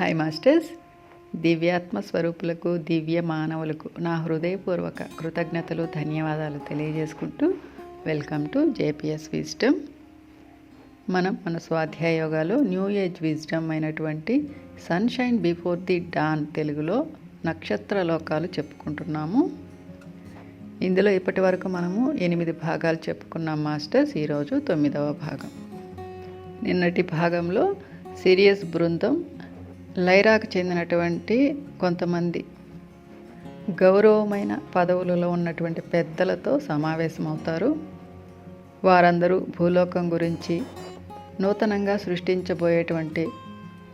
Hi masters దివ్యాత్మ స్వరూపులకు దివ్య మానవులకు నా హృదయపూర్వక కృతజ్ఞతలు ధన్యవాదాలు తెలియజేసుకుంటూ వెల్కమ్ టు జేపీఎస్ విజ్డమ్. మనం మన స్వాధ్యాయ యోగాలో న్యూ ఏజ్ విజ్డమ్ అయినటువంటి సన్షైన్ బిఫోర్ ది డాన్ తెలుగులో నక్షత్ర లోకాలు చెప్పుకుంటున్నాము. ఇందులో ఇప్పటి వరకు మనము ఎనిమిది భాగాలు చెప్పుకున్నాం మాస్టర్స్. ఈరోజు తొమ్మిదవ భాగం. నిన్నటి భాగంలో సిరియస్ బృందం లైరాకు చెందినటువంటి కొంతమంది గౌరవమైన పదవులలో ఉన్నటువంటి పెద్దలతో సమావేశమవుతారు. వారందరూ భూలోకం గురించి నూతనంగా సృష్టించబోయేటువంటి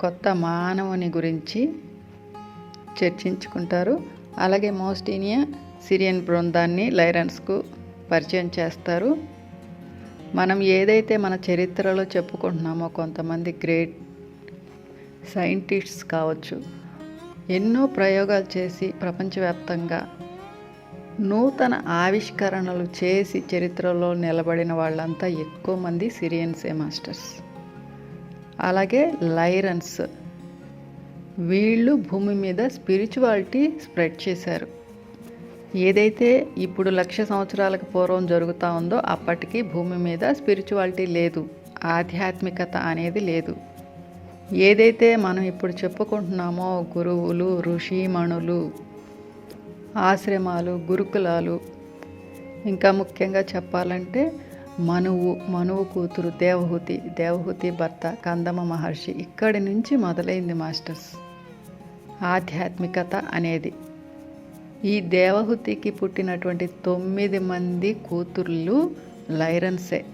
కొత్త మానవుని గురించి చర్చించుకుంటారు. అలాగే మోస్టీనియా సిరియన్ బృందాన్ని లైరన్స్కు పరిచయం చేస్తారు. మనం ఏదైతే మన చరిత్రలో చెప్పుకుంటున్నామో కొంతమంది గ్రేట్ సైంటిస్ట్స్ కావచ్చు. ఎన్నో ప్రయోగాలు చేసి ప్రపంచవ్యాప్తంగా నూతన ఆవిష్కరణలు చేసి చరిత్రలో నిలబడిన వాళ్ళంతా ఎక్కువ మంది సిరియన్సే మాస్టర్స్. అలాగే లైరన్స్. వీళ్ళు భూమి మీద స్పిరిచువాలిటీ స్ప్రెడ్ చేశారు. ఏదైతే ఇప్పుడు లక్ష సంవత్సరాలకు పూర్వం జరుగుతూ ఉందో అప్పటికి భూమి మీద స్పిరిచువాలిటీ లేదు. ఆధ్యాత్మికత అనేది లేదు. ఏదైతే మనం ఇప్పుడు చెప్పుకుంటున్నామో గురువులు ఋషిమణులు ఆశ్రమాలు గురుకులాలు ఇంకా ముఖ్యంగా చెప్పాలంటే మనువు మనువు కూతురు దేవహూతి దేవహూతి భర్త కందమ మహర్షి ఇక్కడి నుంచి మొదలైంది మాస్టర్స్. ఆధ్యాత్మికత అనేది. ఈ దేవహుతికి పుట్టినటువంటి తొమ్మిది మంది కూతుర్లు లైరన్సే.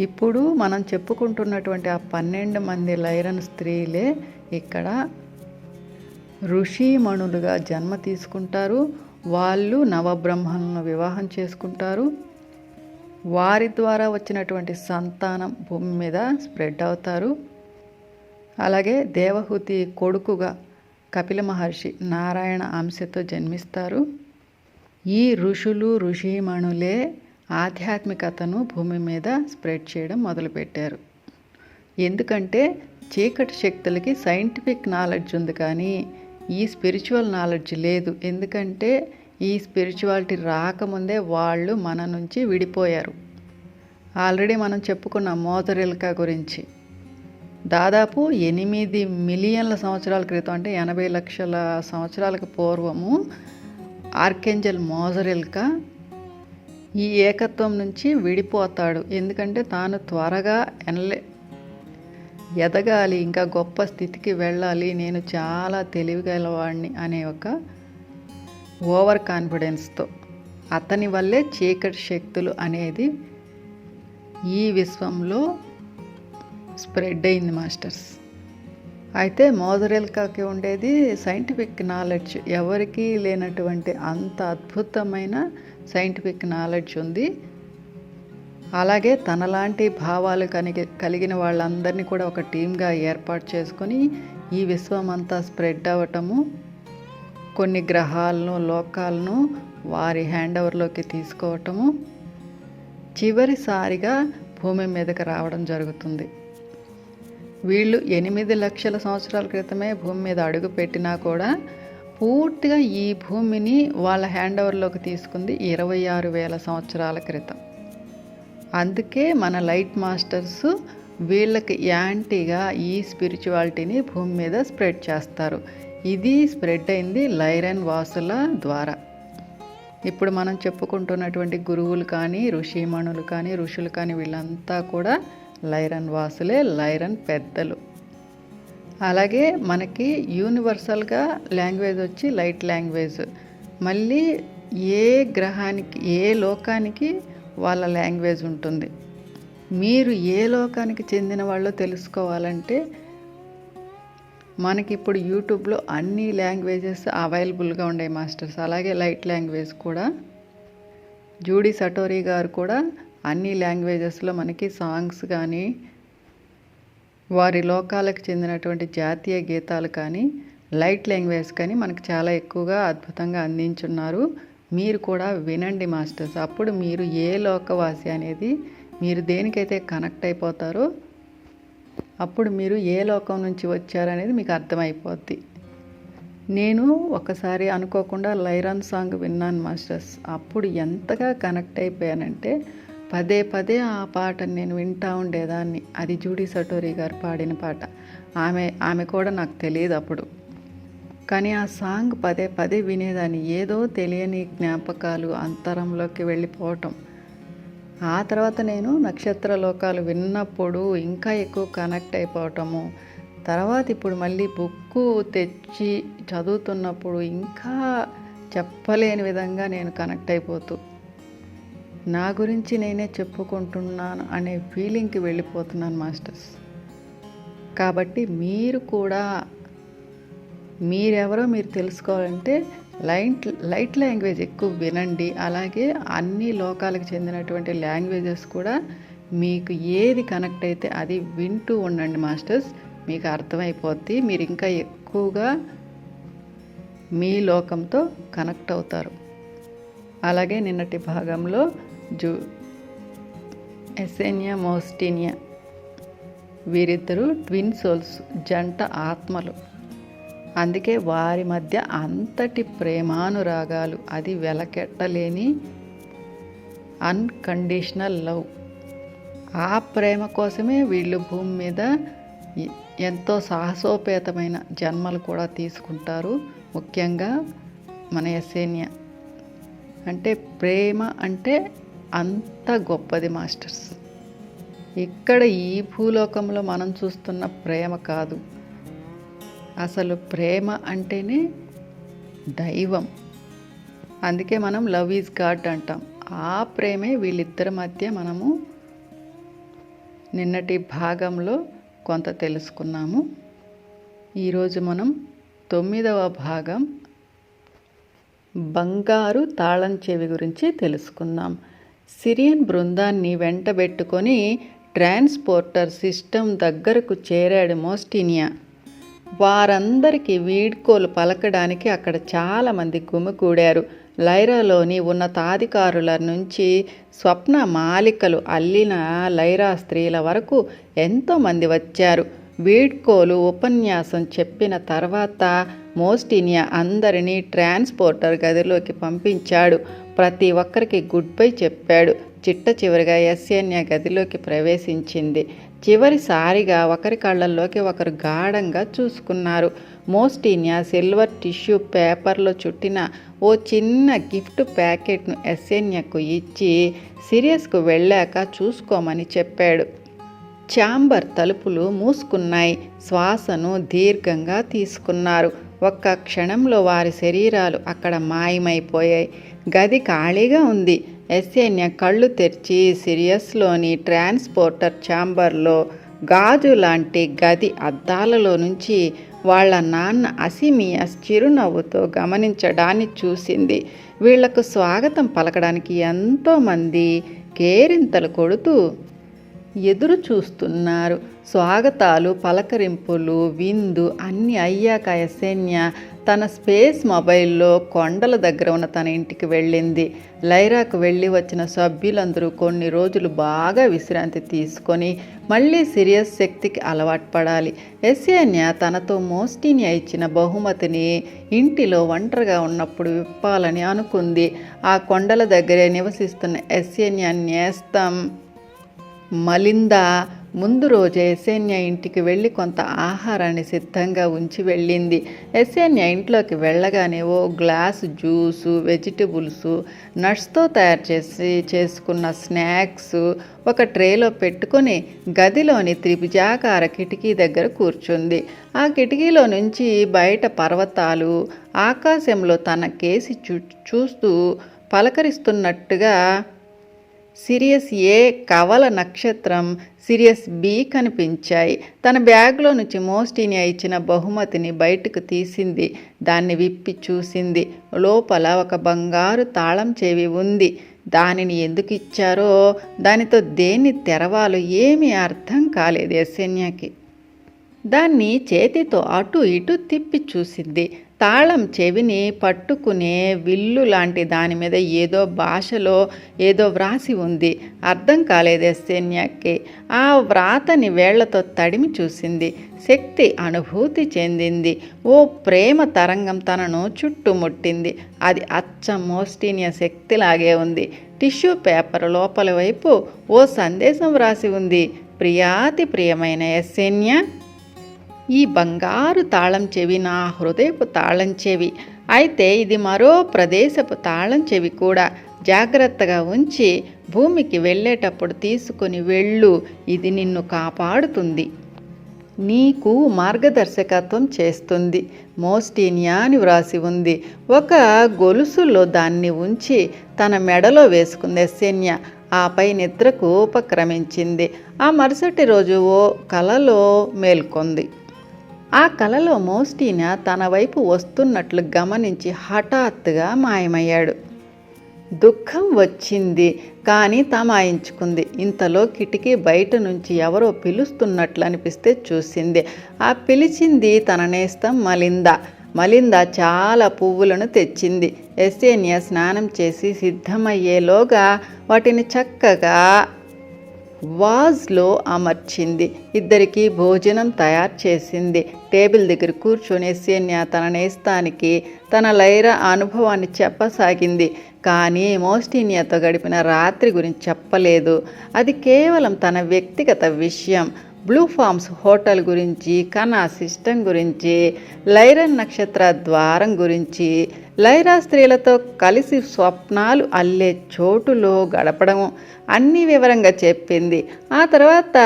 ఇప్పుడు మనం చెప్పుకుంటున్నటువంటి ఆ పన్నెండు మంది లైరన్ స్త్రీలే ఇక్కడ ఋషిమణులుగా జన్మ తీసుకుంటారు. వాళ్ళు నవబ్రహ్మలను వివాహం చేసుకుంటారు. వారి ద్వారా వచ్చినటువంటి సంతానం భూమి మీద స్ప్రెడ్ అవుతారు. అలాగే దేవహూతి కొడుకుగా కపిల మహర్షి నారాయణ అంశతో జన్మిస్తారు. ఈ ఋషులు ఋషిమణులే ఆధ్యాత్మికతను భూమి మీద స్ప్రెడ్ చేయడం మొదలుపెట్టారు. ఎందుకంటే చీకటి శక్తులకి సైంటిఫిక్ నాలెడ్జ్ ఉంది కానీ ఈ స్పిరిచువల్ నాలెడ్జ్ లేదు. ఎందుకంటే ఈ స్పిరిచువాలిటీ రాకముందే వాళ్ళు మన నుంచి విడిపోయారు. ఆల్రెడీ మనం చెప్పుకున్న మోజరిల్కా గురించి. దాదాపు ఎనిమిది మిలియన్ల సంవత్సరాల క్రితం అంటే ఎనభై లక్షల సంవత్సరాలకు పూర్వము ఆర్కెంజల్ మోజరిల్కా ఈ ఏకత్వం నుంచి విడిపోతాడు. ఎందుకంటే తాను త్వరగా ఎనలే ఎదగాలి ఇంకా గొప్ప స్థితికి వెళ్ళాలి. నేను చాలా తెలివిగలవాడిని అనే ఒక ఓవర్ కాన్ఫిడెన్స్తో. అతని వల్లే చీకటి శక్తులు అనేది ఈ విశ్వంలో స్ప్రెడ్ అయింది మాస్టర్స్. అయితే మోదరెల్కాకి ఉండేది సైంటిఫిక్ నాలెడ్జ్. ఎవరికీ లేనటువంటి అంత అద్భుతమైన సైంటిఫిక్ నాలెడ్జ్ ఉంది. అలాగే తనలాంటి భావాలు కలిగి కలిగిన వాళ్ళందరినీ కూడా ఒక టీమ్గా ఏర్పాటు చేసుకొని ఈ విశ్వం అంతా స్ప్రెడ్ అవ్వటము కొన్ని గ్రహాలను లోకాలను వారి హ్యాండ్ ఓవర్లోకి తీసుకోవటము చివరిసారిగా భూమి మీదకి రావడం జరుగుతుంది. వీళ్ళు ఎనిమిది లక్షల సంవత్సరాల క్రితమే భూమి మీద అడుగు పెట్టినా కూడా పూర్తిగా ఈ భూమిని వాళ్ళ హ్యాండ్ ఓవర్లోకి తీసుకుంది ఇరవై ఆరు వేల సంవత్సరాల క్రితం. అందుకే మన లైట్ మాస్టర్స్ వీళ్ళకి యాంటీగా ఈ స్పిరిచువాలిటీని భూమి మీద స్ప్రెడ్ చేస్తారు. ఇది స్ప్రెడ్ అయింది లైరన్ వాసుల ద్వారా. ఇప్పుడు మనం చెప్పుకుంటున్నటువంటి గురువులు కానీ ఋషిమణులు కానీ ఋషులు కానీ వీళ్ళంతా కూడా లైరన్ వాసులే లైరన్ పెద్దలు. అలాగే మనకి యూనివర్సల్గా లాంగ్వేజ్ వచ్చి లైట్ లాంగ్వేజ్ మళ్ళీ ఏ గ్రహానికి ఏ లోకానికి వాళ్ళ లాంగ్వేజ్ ఉంటుంది. మీరు ఏ లోకానికి చెందిన వాళ్ళో తెలుసుకోవాలంటే మనకి ఇప్పుడు యూట్యూబ్లో అన్ని లాంగ్వేజెస్ అవైలబుల్గా ఉండే మాస్టర్స్ అలాగే లైట్ లాంగ్వేజ్ కూడా. జూడీ సటోరీ గారు కూడా అన్ని లాంగ్వేజెస్లో మనకి సాంగ్స్ కానీ వారి లోకాలకు చెందినటువంటి జాతీయ గీతాలు కానీ లైట్ లాంగ్వేజ్ కానీ మనకు చాలా ఎక్కువగా అద్భుతంగా అందించున్నారు. మీరు కూడా వినండి మాస్టర్స్. అప్పుడు మీరు ఏ లోకవాసి అనేది మీరు దేనికైతే కనెక్ట్ అయిపోతారో అప్పుడు మీరు ఏ లోకం నుంచి వచ్చారనేది మీకు అర్థమైపోద్ది. నేను ఒకసారి అనుకోకుండా లైరాన్ సాంగ్ విన్నాను మాస్టర్స్. అప్పుడు ఎంతగా కనెక్ట్ అయిపోయానంటే పదే పదే ఆ పాటను నేను వింటా ఉండేదాన్ని. అది జూడీ సటోరి గారు పాడిన పాట. ఆమె ఆమె కూడా నాకు తెలియదు అప్పుడు. కానీ ఆ సాంగ్ పదే పదే వినేదాన్ని. ఏదో తెలియని జ్ఞాపకాలు అంతరంలోకి వెళ్ళిపోవటం. ఆ తర్వాత నేను నక్షత్ర లోకాలు విన్నప్పుడు ఇంకా ఎక్కువ కనెక్ట్ అయిపోవటము. తర్వాత ఇప్పుడు మళ్ళీ బుక్కు తెచ్చి చదువుతున్నప్పుడు ఇంకా చెప్పలేని విధంగా నేను కనెక్ట్ అయిపోతూ నా గురించి నేనే చెప్పుకుంటున్నాను అనే ఫీలింగ్కి వెళ్ళిపోతున్నాను మాస్టర్స్. కాబట్టి మీరు కూడా మీరెవరో మీరు తెలుసుకోవాలంటే లైట్ లైట్ లాంగ్వేజ్ ఎక్కువ వినండి. అలాగే అన్ని లోకాలకు చెందినటువంటి లాంగ్వేజెస్ కూడా మీకు ఏది కనెక్ట్ అయితే అది వింటూ ఉండండి మాస్టర్స్. మీకు అర్థమైపోద్ది. మీరు ఇంకా ఎక్కువగా మీ లోకంతో కనెక్ట్ అవుతారు. అలాగే నిన్నటి భాగంలో జూ ఎసెనియా మోస్టినియా వీరిద్దరూ ట్విన్ సోల్స్ జంట ఆత్మలు. అందుకే వారి మధ్య అంతటి ప్రేమానురాగాలు అది వెలకెట్టలేని అన్కండిషనల్ లవ్. ఆ ప్రేమ కోసమే వీళ్ళు భూమి మీద ఎంతో సాహసోపేతమైన జన్మలు కూడా తీసుకుంటారు. ముఖ్యంగా మన ఎస్సేనియా. అంటే ప్రేమ అంటే అంత గొప్పది మాస్టర్స్. ఇక్కడ ఈ భూలోకంలో మనం చూస్తున్న ప్రేమ కాదు. అసలు ప్రేమ అంటేనే దైవం. అందుకే మనం లవ్ ఈజ్ గాడ్ అంటాం. ఆ ప్రేమే వీళ్ళిద్దరి మధ్య మనము నిన్నటి భాగంలో కొంత తెలుసుకున్నాము. ఈరోజు మనం తొమ్మిదవ భాగం బంగారు తాళం చెవి గురించి తెలుసుకుందాం. సిరియన్ బృందాన్ని వెంటబెట్టుకొని ట్రాన్స్పోర్టర్ సిస్టమ్ దగ్గరకు చేరాడు మోస్టినియా. వారందరికీ వీడ్కోలు పలకడానికి అక్కడ చాలామంది గుమికూడారు లైరాలోని ఉన్నతాధికారుల నుంచి స్వప్న మాలికలు అల్లిన లైరా స్త్రీల వరకు ఎంతోమంది వచ్చారు. వీడ్కోలు ఉపన్యాసం చెప్పిన తర్వాత మోస్టినియా అందరినీ ట్రాన్స్పోర్టర్ గదిలోకి పంపించాడు. ప్రతి ఒక్కరికి గుడ్ బై చెప్పాడు. చిట్ట చివరిగా ఎస్ఎన్య గదిలోకి ప్రవేశించింది. చివరిసారిగా ఒకరి కళ్ళల్లోకి ఒకరు గాఢంగా చూసుకున్నారు. మోస్టీనియా సిల్వర్ టిష్యూ పేపర్లో చుట్టిన ఓ చిన్న గిఫ్ట్ ప్యాకెట్ను ఎస్ఎన్యకు ఇచ్చి సిరియస్కు వెళ్ళాక చూసుకోమని చెప్పాడు. ఛాంబర్ తలుపులు మూసుకున్నాయి. శ్వాసను దీర్ఘంగా తీసుకున్నారు. ఒక్క క్షణంలో వారి శరీరాలు అక్కడ మాయమైపోయాయి. గది ఖాళీగా ఉంది. ఎస్ఎన్య కళ్ళు తెరిచి సిరియస్లోని ట్రాన్స్పోర్టర్ ఛాంబర్లో గాజు లాంటి గది అద్దాలలో నుంచి వాళ్ళ నాన్న అసిమియస్ చిరునవ్వుతో గమనించడాన్ని చూసింది. వీళ్ళకు స్వాగతం పలకడానికి ఎంతోమంది కేరింతలు కొడుతూ ఎదురు చూస్తున్నారు స్వాగతాలు పలకరింపులు విందు అన్నీ అయ్యాక యశన్య తన స్పేస్ మొబైల్లో కొండల దగ్గర ఉన్న తన ఇంటికి వెళ్ళింది. లైరాకు వెళ్ళి వచ్చిన సభ్యులందరూ కొన్ని రోజులు బాగా విశ్రాంతి తీసుకొని మళ్ళీ సీరియస్ శక్తికి అలవాటు పడాలి. ఎస్ఏన్య తనతో మోస్టీనియా ఇచ్చిన బహుమతిని ఇంటిలో ఒంటరిగా ఉన్నప్పుడు విప్పాలని అనుకుంది. ఆ కొండల దగ్గరే నివసిస్తున్న ఎస్ఏన్య నేస్తం మలిందా ముందు రోజే ఎస్ఎన్య ఇంటికి వెళ్ళి కొంత ఆహారాన్ని సిద్ధంగా ఉంచి వెళ్ళింది. ఎస్ఎన్య ఇంట్లోకి వెళ్ళగానే ఓ గ్లాసు జ్యూసు వెజిటబుల్స్ నట్స్తో తయారు చేసి చేసుకున్న స్నాక్స్ ఒక ట్రేలో పెట్టుకొని గదిలోని త్రిభుజాకార కిటికీ దగ్గర కూర్చుంది. ఆ కిటికీలో నుంచి బయట పర్వతాలు ఆకాశంలో తన కేసి చూ చూస్తూ పలకరిస్తున్నట్టుగా సిరియస్ ఏ కవల నక్షత్రం సిరియస్ బి కనిపించాయి. తన బ్యాగ్లో నుంచి మోస్టీనియా ఇచ్చిన బహుమతిని బయటకు తీసింది. దాన్ని విప్పి చూసింది. లోపల ఒక బంగారు తాళం చెవి ఉంది. దానిని ఎందుకు ఇచ్చారో దానితో దేన్ని తెరవాలో ఏమీ అర్థం కాలేదు ఎస్ఎన్యాకి దాన్ని చేతితో అటు ఇటు తిప్పి చూసింది. తాళం చెవిని పట్టుకునే విల్లు లాంటి దాని మీద ఏదో భాషలో ఏదో వ్రాసి ఉంది. అర్థం కాలేదు ఎస్సేన్యాకి ఆ వ్రాతని వేళ్ళతో తడిమి చూసింది. శక్తి అనుభూతి చెందింది. ఓ ప్రేమ తరంగం తనను చుట్టుముట్టింది. అది అచ్చ మోస్టీనియ శక్తిలాగే ఉంది. టిష్యూ పేపర్ లోపల వైపు ఓ సందేశం వ్రాసి ఉంది. ప్రియాతి ప్రియమైన ఎస్సేన్య ఈ బంగారు తాళం చెవి నా హృదయపు తాళం చెవి. అయితే ఇది మరో ప్రదేశపు తాళం చెవి కూడా. జాగ్రత్తగా ఉంచి భూమికి వెళ్ళేటప్పుడు తీసుకుని వెళ్ళు. ఇది నిన్ను కాపాడుతుంది. నీకు మార్గదర్శకత్వం చేస్తుంది. మోస్టీనియా అని వ్రాసి ఉంది. ఒక గొలుసులో దాన్ని ఉంచి తన మెడలో వేసుకుంది ఎస్సేన్య. ఆపై నిద్రకు ఉపక్రమించింది. ఆ మరుసటి రోజు ఓ కలలో మేల్కొంది. ఆ కలలో మోస్టీనా తన వైపు వస్తున్నట్లు గమనించి హఠాత్తుగా మాయమయ్యాడు. దుఃఖం వచ్చింది కానీ తమాయించుకుంది. ఇంతలో కిటికీ బయట నుంచి ఎవరో పిలుస్తున్నట్లు అనిపిస్తే చూసింది. ఆ పిలిచింది తన నేస్తం మలింద. మలింద చాలా పువ్వులను తెచ్చింది. ఎస్సేనియ స్నానం చేసి సిద్ధమయ్యేలోగా వాటిని చక్కగా వాజ్లో అమర్చింది. ఇద్దరికి భోజనం తయారు చేసింది. టేబుల్ దగ్గర కూర్చొని సేన్య తన నేస్తానికి తన లైర అనుభవాన్ని చెప్పసాగింది. కానీ మోస్టీనియాతో గడిపిన రాత్రి గురించి చెప్పలేదు. అది కేవలం తన వ్యక్తిగత విషయం. బ్లూ ఫార్మ్స్ హోటల్ గురించి కనా సిస్టమ్ గురించి లైరన్ నక్షత్ర ద్వారం గురించి లైరా స్త్రీలతో కలిసి స్వప్నాలు అల్లే చోటులో గడపడం అన్ని వివరంగా చెప్పింది. ఆ తర్వాత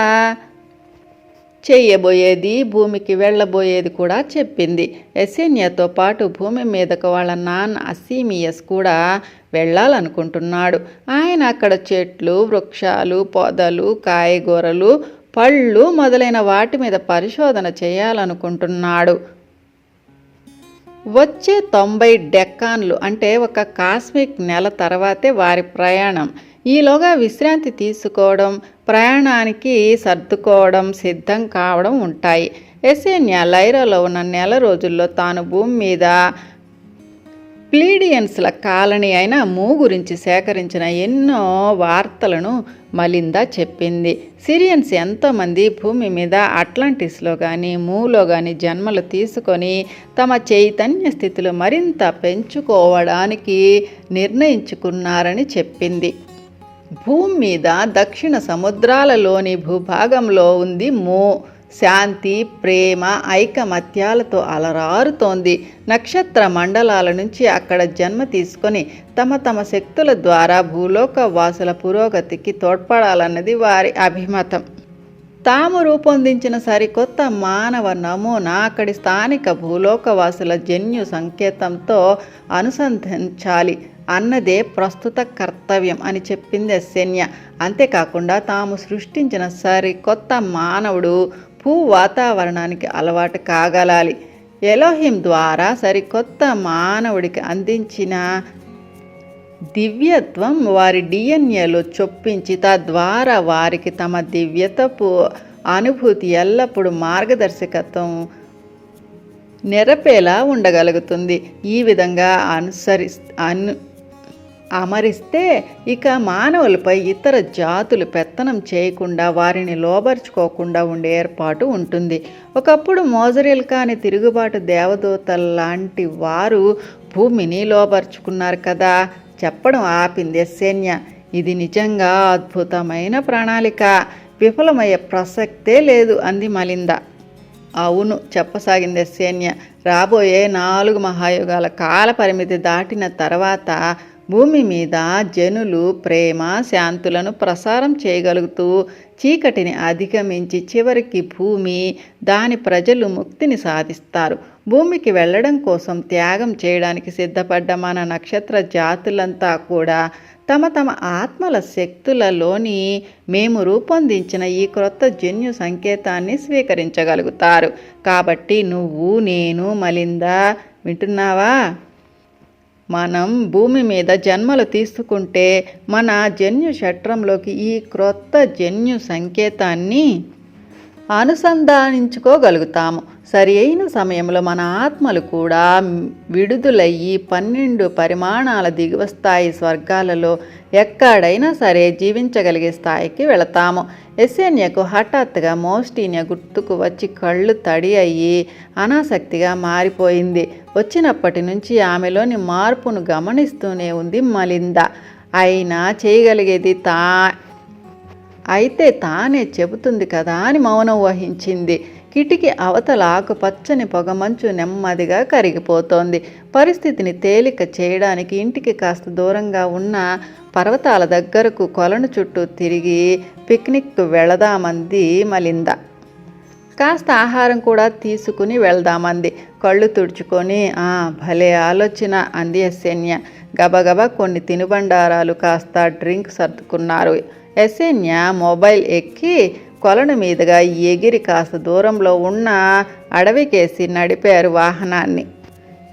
చెయ్యబోయేది భూమికి వెళ్ళబోయేది కూడా చెప్పింది. ఎసెన్యాతో పాటు భూమి మీదకు వాళ్ళ నాన్న అసీమియస్ కూడా వెళ్ళాలనుకుంటున్నాడు. ఆయన అక్కడ చెట్లు వృక్షాలు పొదలు కాయగూరలు పళ్ళు మొదలైన వాటి మీద పరిశోధన చేయాలనుకుంటున్నాడు. వచ్చే తొంభై డెక్కాన్లు అంటే ఒక కాస్మిక్ నెల తర్వాతే వారి ప్రయాణం. ఈలోగా విశ్రాంతి తీసుకోవడం ప్రయాణానికి సర్దుకోవడం సిద్ధం కావడం ఉంటాయి. ఎసేన్యా లైరాలో ఉన్న నెల రోజుల్లో తాను భూమి మీద ప్లీడియన్స్ల కాలనీ అయిన మూ గురించి సేకరించిన ఎన్నో వార్తలను మలిందా చెప్పింది. సిరియన్స్ ఎంతోమంది భూమి మీద అట్లాంటిస్లో కానీ మూలో కానీ జన్మలు తీసుకొని తమ చైతన్య స్థితిలో మరింత పెంచుకోవడానికి నిర్ణయించుకున్నారని చెప్పింది. భూమి మీద దక్షిణ సముద్రాలలోని భూభాగంలో ఉంది మూ. శాంతి ప్రేమ ఐకమత్యాలతో అలరారుతోంది. నక్షత్ర మండలాల నుంచి అక్కడ జన్మ తీసుకొని తమ తమ శక్తుల ద్వారా భూలోక వాసుల పురోగతికి తోడ్పడాలన్నది వారి అభిమతం. తాము రూపొందించిన సరికొత్త మానవ నమూనా అక్కడి స్థానిక భూలోకవాసుల జన్యు సంకేతంతో అనుసంధించాలి అన్నదే ప్రస్తుత కర్తవ్యం అని చెప్పింది శన్య అంతేకాకుండా తాము సృష్టించిన సరికొత్త మానవుడు భూ వాతావరణానికి అలవాటు కాగలాలి. ఎలోహిం ద్వారా సరికొత్త మానవుడికి అందించిన దివ్యత్వం వారి డిఎన్ఏలో చొప్పించి తద్వారా వారికి తమ దివ్యతపు అనుభూతి ఎల్లప్పుడూ మార్గదర్శకత్వం నెరపేలా ఉండగలుగుతుంది. ఈ విధంగా అనుసరి అను అమరిస్తే ఇక మానవులపై ఇతర జాతులు పెత్తనం చేయకుండా వారిని లోబర్చుకోకుండా ఉండే ఏర్పాటు ఉంటుంది. ఒకప్పుడు మోజరీలు కాని తిరుగుబాటు దేవదూతల లాంటి వారు భూమిని లోబర్చుకున్నారు కదా. చెప్పడం ఆపింది సైన్య. ఇది నిజంగా అద్భుతమైన ప్రణాళిక. విఫలమయ్యే ప్రసక్తే లేదు అంది మలింద. అవును చెప్పసాగింది సైన్య. రాబోయే నాలుగు మహాయుగాల కాల పరిమితి దాటిన తర్వాత భూమి మీద జనులు ప్రేమ శాంతులను ప్రసారం చేయగలుగుతూ చీకటిని అధిగమించి చివరికి భూమి దాని ప్రజలు ముక్తిని సాధిస్తారు. భూమికి వెళ్ళడం కోసం త్యాగం చేయడానికి సిద్ధపడ్డ మన నక్షత్ర జాతులంతా కూడా తమ తమ ఆత్మల శక్తులలోని మేము రూపొందించిన ఈ క్రొత్త జన్యు సంకేతాన్ని స్వీకరించగలుగుతారు. కాబట్టి నువ్వు నేను మలిందా వింటున్నావా? మనం భూమి మీద జన్మలు తీసుకుంటే మన జన్యు చట్రంలోకి ఈ క్రొత్త జన్యు సంకేతాన్ని అనుసంధానించుకోగలుగుతాము. సరి అయిన సమయంలో మన ఆత్మలు కూడా విడుదలయ్యి పన్నెండు పరిమాణాల దిగువ స్థాయి స్వర్గాలలో ఎక్కడైనా సరే జీవించగలిగే స్థాయికి వెళతాము. ఎస్ఎన్యకు హఠాత్తుగా మోస్టీన్య గుర్తుకు వచ్చి కళ్ళు తడి అయ్యి అనాసక్తిగా మారిపోయింది. వచ్చినప్పటి నుంచి ఆమెలోని మార్పును గమనిస్తూనే ఉంది మలింద. అయినా చేయగలిగేది తా అయితే తానే చెబుతుంది కదా అని మౌనం వహించింది. కిటికీ అవతల ఆకుపచ్చని పొగమంచు నెమ్మదిగా కరిగిపోతోంది. పరిస్థితిని తేలిక చేయడానికి ఇంటికి కాస్త దూరంగా ఉన్న పర్వతాల దగ్గరకు కొలను చుట్టూ తిరిగి పిక్నిక్ వెళదామంది మలింద. కాస్త ఆహారం కూడా తీసుకుని వెళ్దామంది. కళ్ళు తుడుచుకొని ఆ భలే ఆలోచన అంది ఎస్ఎన్య గబగబా కొన్ని తినుబండారాలు కాస్త డ్రింక్ సర్దుకున్నారు. ఎస్ఎన్య మొబైల్ ఎక్కి కొలను మీదుగా ఎగిరి కాస్త దూరంలో ఉన్న అడవికేసి నడిపారు వాహనాన్ని.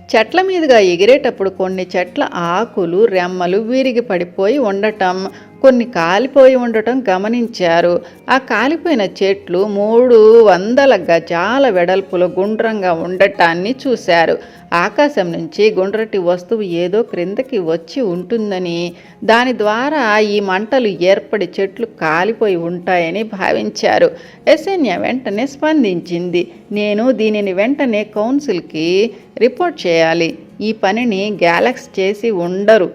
చెట్ల మీదుగా ఎగిరేటప్పుడు కొన్ని చెట్ల ఆకులు రెమ్మలు విరిగి పడిపోయి ఉండటం కొన్ని కాలిపోయి ఉండటం గమనించారు. ఆ కాలిపోయిన చెట్లు మూడు వందల గజాల వెడల్పులో గుండ్రంగా ఉండటాన్ని చూశారు. ఆకాశం నుంచి గుండ్రటి వస్తువు ఏదో క్రిందకి వచ్చి ఉంటుందని దాని ద్వారా ఈ మంటలు ఏర్పడి చెట్లు కాలిపోయి ఉంటాయని భావించారు. ఎసెన్య వెంటనే స్పందించింది నేను దీనిని వెంటనే కౌన్సిల్కి రిపోర్ట్ చేయాలి. ఈ పనిని గ్యాలక్స్ చేసి ఉండరు.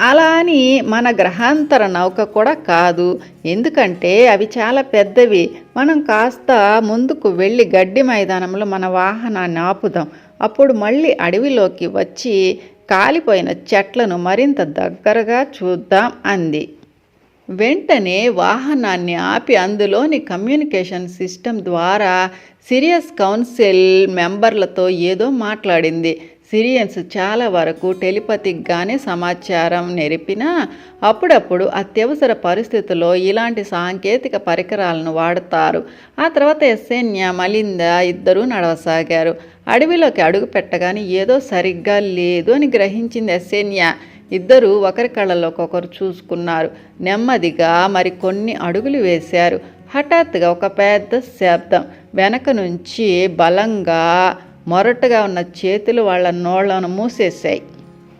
అలా అని మన గ్రహాంతర నౌక కూడా కాదు. ఎందుకంటే అవి చాలా పెద్దవి. మనం కాస్త ముందుకు వెళ్ళి గడ్డి మైదానంలో మన వాహనాన్ని ఆపుదాం. అప్పుడు మళ్ళీ అడవిలోకి వచ్చి కాలిపోయిన చెట్లను మరింత దగ్గరగా చూద్దాం అంది. వెంటనే వాహనాన్ని ఆపి అందులోని కమ్యూనికేషన్ సిస్టమ్ ద్వారా సిరియస్ కౌన్సిల్ మెంబర్లతో ఏదో మాట్లాడింది. సిరియన్స్ చాలా వరకు టెలిపతిక్గానే సమాచారం నెరిపినా అప్పుడప్పుడు అత్యవసర పరిస్థితుల్లో ఇలాంటి సాంకేతిక పరికరాలను వాడతారు. ఆ తర్వాత ఎస్సేన్య మలింద ఇద్దరూ నడవసాగారు. అడవిలోకి అడుగు పెట్టగానే ఏదో సరిగ్గా లేదు అని గ్రహించింది ఎస్సేన్య. ఇద్దరు ఒకరి కళ్ళలోకొకరు చూసుకున్నారు. నెమ్మదిగా మరి కొన్ని అడుగులు వేశారు. హఠాత్తుగా ఒక పెద్ద శబ్దం. వెనక నుంచి బలంగా మొరటుగా ఉన్న చేతులు వాళ్ళ నోళ్ళను మూసేశాయి.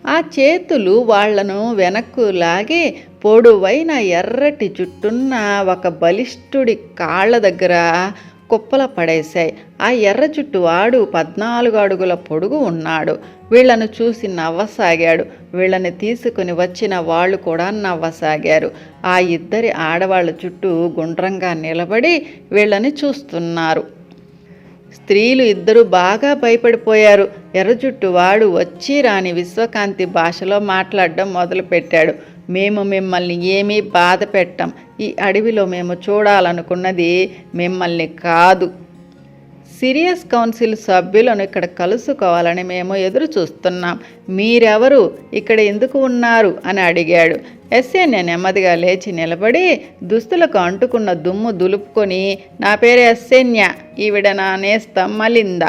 ఆ చేతులు వాళ్ళను వెనక్కు లాగి పొడువైన ఎర్రటి జుట్టున్న ఒక బలిష్ఠుడి కాళ్ళ దగ్గర కుప్పల పడేశాయి. ఆ ఎర్ర జుట్టు వాడు పద్నాలుగు అడుగుల పొడుగు ఉన్నాడు. వీళ్ళను చూసి నవ్వసాగాడు. వీళ్ళని తీసుకుని వచ్చిన వాళ్ళు కూడా నవ్వసాగారు. ఆ ఇద్దరి ఆడవాళ్ళ చుట్టూ గుండ్రంగా నిలబడి వీళ్ళని చూస్తున్నారు. స్త్రీలు ఇద్దరు బాగా భయపడిపోయారు. ఎర్రజుట్టు వాడు వచ్చి రాని విశ్వకాంతి భాషలో మాట్లాడడం మొదలుపెట్టాడు. మేము మిమ్మల్ని ఏమీ బాధ పెట్టం ఈ అడవిలో మేము చూడాలనుకున్నది మిమ్మల్ని కాదు. సిరియస్ కౌన్సిల్ సభ్యులను ఇక్కడ కలుసుకోవాలని మేము ఎదురు చూస్తున్నాం మీరెవరు? ఇక్కడ ఎందుకు ఉన్నారు? అని అడిగాడు. ఎస్ఏన్య నెమ్మదిగా లేచి నిలబడి దుస్తులకు అంటుకున్న దుమ్ము దులుపుకొని నా పేరు ఎస్ఎన్య ఈవిడ నా నేస్తం మలింద.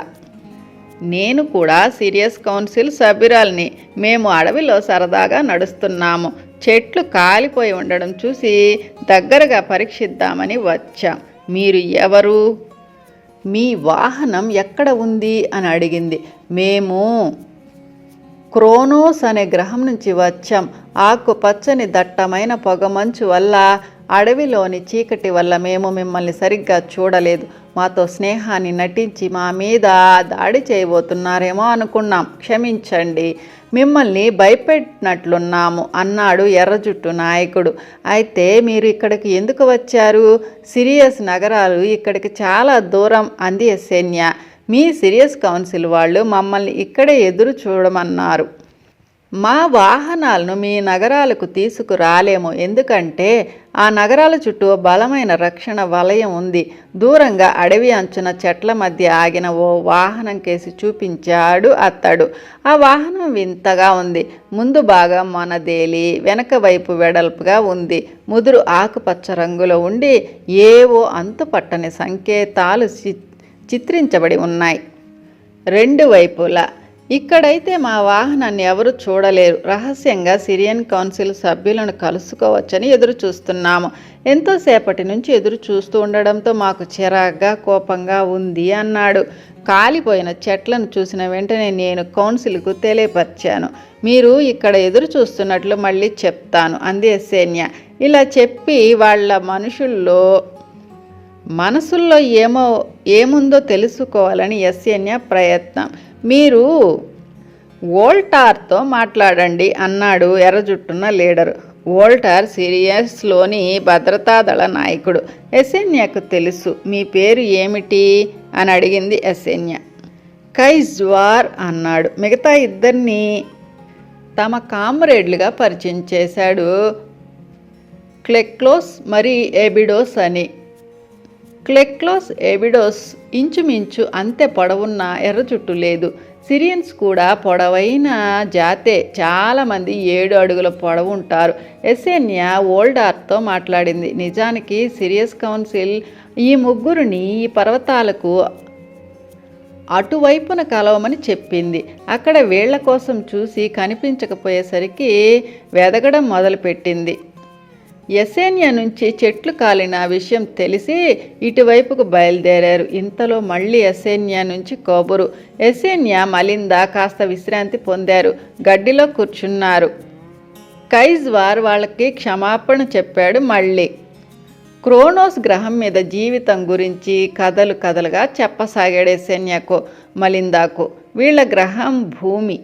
నేను కూడా సీరియస్ కౌన్సిల్ సభ్యురాల్ని. మేము అడవిలో సరదాగా నడుస్తున్నాము. చెట్లు కాలిపోయి ఉండడం చూసి దగ్గరగా పరీక్షిద్దామని వచ్చాం. మీరు ఎవరు? మీ వాహనం ఎక్కడ ఉంది? అని అడిగింది. మేము క్రోనోస్ అనే గ్రహం నుంచి వచ్చాం. ఆకు పచ్చని దట్టమైన పొగమంచు వల్ల అడవిలోని చీకటి వల్ల మేము మిమ్మల్ని సరిగ్గా చూడలేదు. మాతో స్నేహాన్ని నటించి మా మీద దాడి చేయబోతున్నారేమో అనుకున్నాం. క్షమించండి. మిమ్మల్ని భయపెట్టినట్లున్నాము అన్నాడు ఎర్ర జుట్టు నాయకుడు. అయితే మీరు ఇక్కడికి ఎందుకు వచ్చారు? సిరియస్ నగరాలు ఇక్కడికి చాలా దూరం అంది సైన్య మీ సిరియస్ కౌన్సిల్ వాళ్ళు మమ్మల్ని ఇక్కడే ఎదురు చూడమన్నారు. మా వాహనాలను మీ నగరాలకు తీసుకురాలేము. ఎందుకంటే ఆ నగరాల చుట్టూ బలమైన రక్షణ వలయం ఉంది. దూరంగా అడవి అంచున చెట్ల మధ్య ఆగిన ఓ వాహనం కేసి చూపించాడు అత్తడు ఆ వాహనం వింతగా ఉంది. ముందు భాగం మనదేలి వెనక వైపు వెడల్పుగా ఉంది. ముదురు ఆకుపచ్చ రంగులో ఉండి ఏవో అంతుపట్టని సంకేతాలు చిత్రించబడి ఉన్నాయి. రెండు వైపులా ఇక్కడైతే మా వాహనాన్ని ఎవరు చూడలేరు. రహస్యంగా సిరియన్ కౌన్సిల్ సభ్యులను కలుసుకోవచ్చని ఎదురు చూస్తున్నాము. ఎంతోసేపటి నుంచి ఎదురు చూస్తూ ఉండడంతో మాకు చిరాగ్గా కోపంగా ఉంది అన్నాడు. కాలిపోయిన చెట్లను చూసిన వెంటనే నేను కౌన్సిల్కు తెలియపరిచాను. మీరు ఇక్కడ ఎదురు చూస్తున్నట్లు మళ్ళీ చెప్తాను అంది ఎస్సేన్య ఇలా చెప్పి వాళ్ళ మనుషుల్లో మనసుల్లో ఏమో ఏముందో తెలుసుకోవాలని ఎస్ఎన్య ప్రయత్నం. మీరు వోల్టార్తో మాట్లాడండి అన్నాడు ఎర్రజుట్టున్న లీడరు. వోల్టార్ సిరియస్లోని భద్రతాదళ నాయకుడు. ఎసెన్యకు తెలుసు మీ పేరు ఏమిటి? అని అడిగింది ఎసెన్య కైజ్వార్ అన్నాడు. మిగతా ఇద్దరిని తమ కామ్రేడ్లుగా పరిచయం చేశాడు క్లెక్లోస్ మరి ఎబిడోస్ అని. క్లెక్లోస్ ఎబిడోస్ ఇంచుమించు అంతే పొడవున్న ఎర్ర చుట్టు లేదు. సిరియన్స్ కూడా పొడవైన జాతే. చాలామంది ఏడు అడుగుల పొడవు ఉంటారు. ఎస్ఎన్య ఓల్డార్తో మాట్లాడింది. నిజానికి సిరియస్ కౌన్సిల్ ఈ ముగ్గురిని ఈ పర్వతాలకు అటువైపున కలవమని చెప్పింది. అక్కడ వీళ్ళ కోసం చూసి కనిపించకపోయేసరికి వెదగడం మొదలుపెట్టింది. యసేన్య నుంచి చెట్లు కాలిన విషయం తెలిసి ఇటువైపుకు బయలుదేరారు. ఇంతలో మళ్ళీ యసేన్య నుంచి కోబురు. యసేన్య మలిందా కాస్త విశ్రాంతి పొందారు. గడ్డిలో కూర్చున్నారు. కైజ్వార్ వాళ్ళకి క్షమాపణ చెప్పాడు మళ్ళీ. క్రోనోస్ గ్రహం మీద జీవితం గురించి కథలు కథలుగా చెప్పసాగాడు యసేన్యకు మలిందాకు. వీళ్ళ గ్రహం భూమి.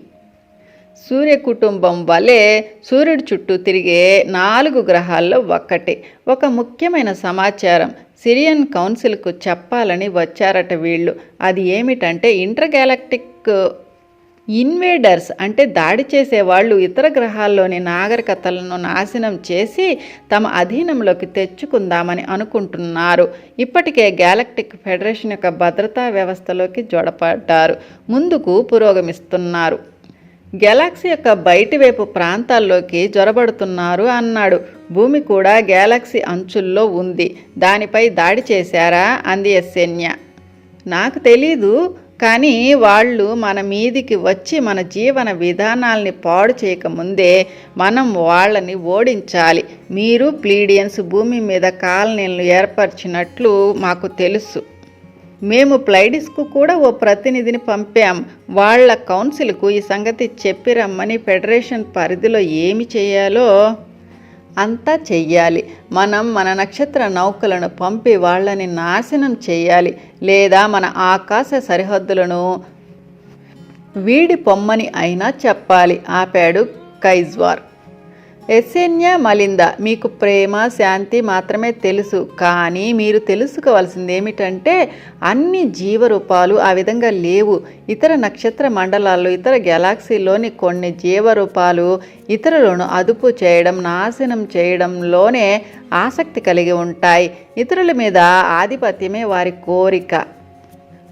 సూర్య కుటుంబం వలె సూర్యుడి చుట్టూ తిరిగే నాలుగు గ్రహాల్లో ఒక్కటి. ఒక ముఖ్యమైన సమాచారం సిరియన్ కౌన్సిల్కు చెప్పాలని వచ్చారట వీళ్ళు. అది ఏమిటంటే ఇంటర్గాలక్టిక్ ఇన్వేడర్స్ అంటే దాడి చేసేవాళ్ళు ఇతర గ్రహాల్లోని నాగరికతలను నాశనం చేసి తమ అధీనంలోకి తెచ్చుకుందామని అనుకుంటున్నారు. ఇప్పటికే గ్యాలక్టిక్ ఫెడరేషన్ యొక్క భద్రతా వ్యవస్థలోకి జోడపడ్డారు. ముందుకు పురోగమిస్తున్నారు. గెలాక్సీ యొక్క బయటివైపు ప్రాంతాల్లోకి జొరబడుతున్నారు అన్నాడు. భూమి కూడా గెలాక్సీ అంచుల్లో ఉంది. దానిపై దాడి చేశారా? అంది ఎస్సెన్య. నాకు తెలీదు కానీ వాళ్ళు మన మీదికి వచ్చి మన జీవన విధానాల్ని పాడు చేయకముందే మనం వాళ్ళని ఓడించాలి. మీరు ప్లీడియన్స్ భూమి మీద కాలనీలను ఏర్పరిచినట్లు మాకు తెలుసు. మేము ప్లైడిస్కు కూడా ఓ ప్రతినిధిని పంపాం. వాళ్ళ కౌన్సిల్కు ఈ సంగతి చెప్పి రమ్మని ఫెడరేషన్ పరిధిలో ఏమి చేయాలో అంతా చెయ్యాలి. మనం మన నక్షత్ర నౌకలను పంపి వాళ్ళని నాశనం చేయాలి. లేదా మన ఆకాశ సరిహద్దులను వీడి పొమ్మని అయినా చెప్పాలి. ఆపాడు కైజ్వార్. ఎస్ఎన్య మలింద మీకు ప్రేమ శాంతి మాత్రమే తెలుసు. కానీ మీరు తెలుసుకోవాల్సింది ఏమిటంటే అన్ని జీవరూపాలు ఆ విధంగా లేవు. ఇతర నక్షత్ర మండలాల్లో ఇతర గెలాక్సీలోని కొన్ని జీవరూపాలు ఇతరులను అదుపు చేయడం నాశనం చేయడంలోనే ఆసక్తి కలిగి ఉంటాయి. ఇతరుల మీద ఆధిపత్యమే వారి కోరిక.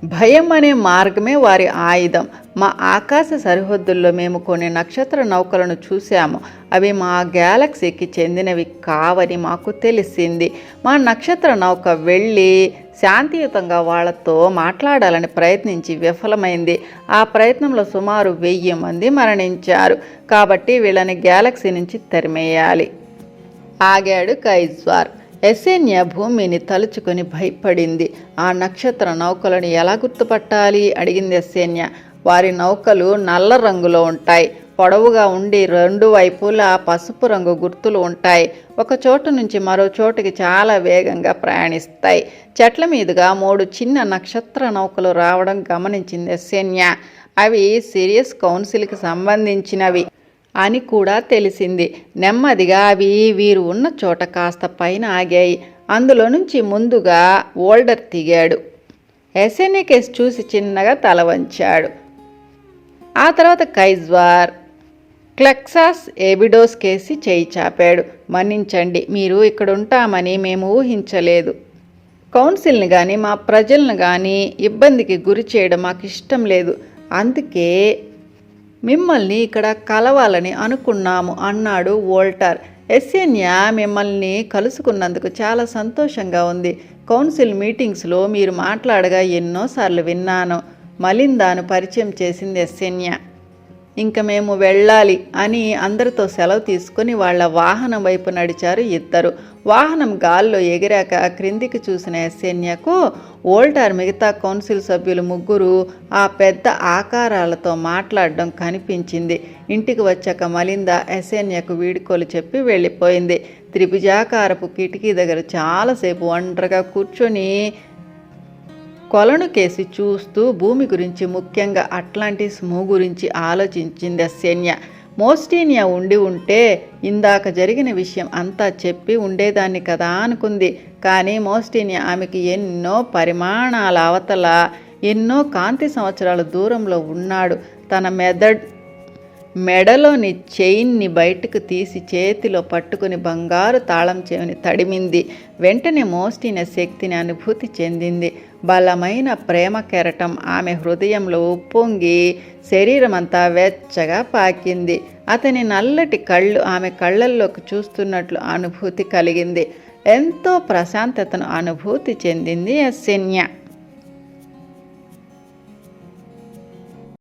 భయం అనే మార్గమే వారి ఆయుధం. మా ఆకాశ సరిహద్దుల్లో మేము కొన్ని నక్షత్ర నౌకలను చూశాము. అవి మా గ్యాలక్సీకి చెందినవి కావని మాకు తెలిసింది. మా నక్షత్ర నౌక వెళ్ళి శాంతియుతంగా వాళ్ళతో మాట్లాడాలని ప్రయత్నించి విఫలమైంది. ఆ ప్రయత్నంలో సుమారు వెయ్యి మంది మరణించారు. కాబట్టి వీళ్ళని గ్యాలక్సీ నుంచి తరిమేయాలి. ఆగాడు కైజ్వార్ ఎసేన్య భూమిని తలుచుకొని భయపడింది. ఆ నక్షత్ర నౌకలను ఎలా గుర్తుపట్టాలి? అడిగింది ఎసేన్య. వారి నౌకలు నల్ల రంగులో ఉంటాయి. పొడవుగా ఉండి రెండు వైపులా పసుపు రంగు గుర్తులు ఉంటాయి. ఒక చోటు నుంచి మరో చోటుకి చాలా వేగంగా ప్రయాణిస్తాయి. చెట్ల మీదుగా మూడు చిన్న నక్షత్ర నౌకలు రావడం గమనించింది ఎస్ఎన్య అవి సిరియస్ కౌన్సిల్కి సంబంధించినవి. అని కూడా తెలిసింది. నెమ్మదిగా అవి వీరు ఉన్న చోట కాస్త పైన ఆగాయి. అందులో నుంచి ముందుగా ఓల్డర్ దిగాడు. ఎస్ఎన్ఏకేస్ చూసి చిన్నగా తల వంచాడు. ఆ తర్వాత కైజ్వార్ క్లెక్సాస్ ఎబిడోస్ కేసి చేయి చాపాడు. మన్నించండి మీరు ఇక్కడ ఉంటామని మేము ఊహించలేదు. కౌన్సిల్ని కానీ మా ప్రజలను కానీ ఇబ్బందికి గురి చేయడం మాకు ఇష్టం లేదు. అందుకే మిమ్మల్ని ఇక్కడ కలవాలని అనుకున్నాము అన్నాడు వోల్టర్. ఎస్ఎన్య మిమ్మల్ని కలుసుకున్నందుకు చాలా సంతోషంగా ఉంది. కౌన్సిల్ మీటింగ్స్లో మీరు మాట్లాడగా ఎన్నోసార్లు విన్నాను. మలిందాను పరిచయం చేసింది ఎస్ఎన్య ఇంక మేము వెళ్ళాలి అని అందరితో సెలవు తీసుకుని వాళ్ళ వాహనం వైపు నడిచారు ఇద్దరు. వాహనం గాల్లో ఎగిరాక క్రిందికి చూసిన ఎస్ఎన్యకు ఓల్టార్ మిగతా కౌన్సిల్ సభ్యులు ముగ్గురు ఆ పెద్ద ఆకారాలతో మాట్లాడడం కనిపించింది. ఇంటికి వచ్చాక మలింద ఎస్ఎన్యకు వీడుకోలు చెప్పి వెళ్ళిపోయింది. త్రిభుజాకారపు కిటికీ దగ్గర చాలాసేపు ఒంటరిగా కూర్చొని కొలను కేసి చూస్తూ భూమి గురించి ముఖ్యంగా అట్లాంటిస్ మూ గురించి ఆలోచించింది సైన్య మోస్టీనియా ఉండి ఉంటే ఇందాక జరిగిన విషయం అంతా చెప్పి ఉండేదాన్ని కదా అనుకుంది. కానీ మోస్టీనియా ఆమెకి ఎన్నో పరిమాణాల అవతల ఎన్నో కాంతి సంవత్సరాల దూరంలో ఉన్నాడు. తన మెదడ్ మెడలోని చైన్ని బయటకు తీసి చేతిలో పట్టుకుని బంగారు తాళం చెవిని తడిమింది. వెంటనే మోస్టిన శక్తిని అనుభూతి చెందింది. బలమైన ప్రేమ కెరటం ఆమె హృదయంలో ఉప్పొంగి శరీరమంతా వెచ్చగా పాకింది. అతని నల్లటి కళ్ళు ఆమె కళ్ళల్లోకి చూస్తున్నట్లు అనుభూతి కలిగింది. ఎంతో ప్రశాంతతను అనుభూతి చెందింది ఎస్ఎన్య